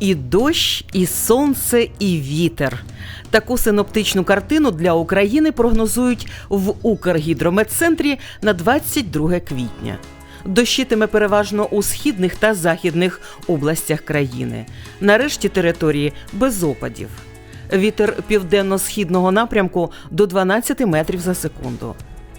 І дощ, і сонце, і вітер. Таку синоптичну картину для України прогнозують в Укргідрометцентрі на 22 квітня. Дощитиме переважно у східних та західних областях країни. Нарешті території без опадів. Вітер південно-східного напрямку до 12 метрів за секунду.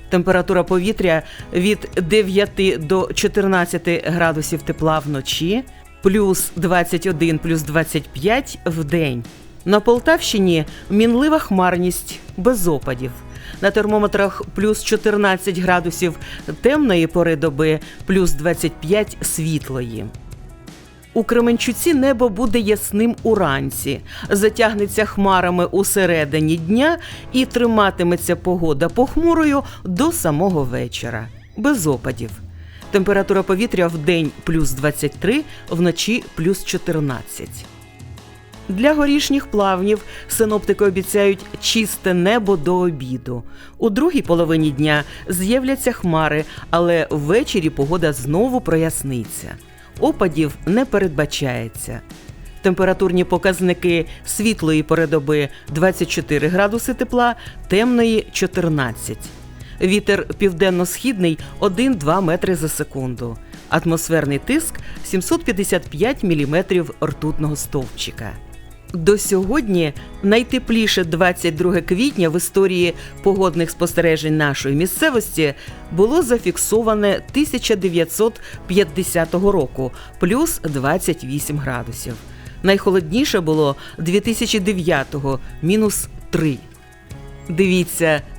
Температура повітря від 9 до 14 градусів тепла вночі, плюс 21, плюс 25 в день. На Полтавщині мінлива хмарність без опадів. На термометрах плюс 14 градусів темної пори доби, плюс 25 світлої. У Кременчуці небо буде ясним уранці, затягнеться хмарами у середині дня і триматиметься погода похмурою до самого вечора, без опадів. Температура повітря в день плюс 23, вночі плюс 14. Для горішніх плавнів синоптики обіцяють чисте небо до обіду. У другій половині дня з'являться хмари, але ввечері погода знову проясниться. Опадів не передбачається. Температурні показники світлої пори доби 24 градуси тепла, темної 14. Вітер південно-східний 1-2 метри за секунду. Атмосферний тиск 755 міліметрів ртутного стовпчика. До сьогодні найтепліше 22 квітня в історії погодних спостережень нашої місцевості було зафіксоване 1950 року, плюс 28 градусів. Найхолодніше було 2009-го, мінус 3. Дивіться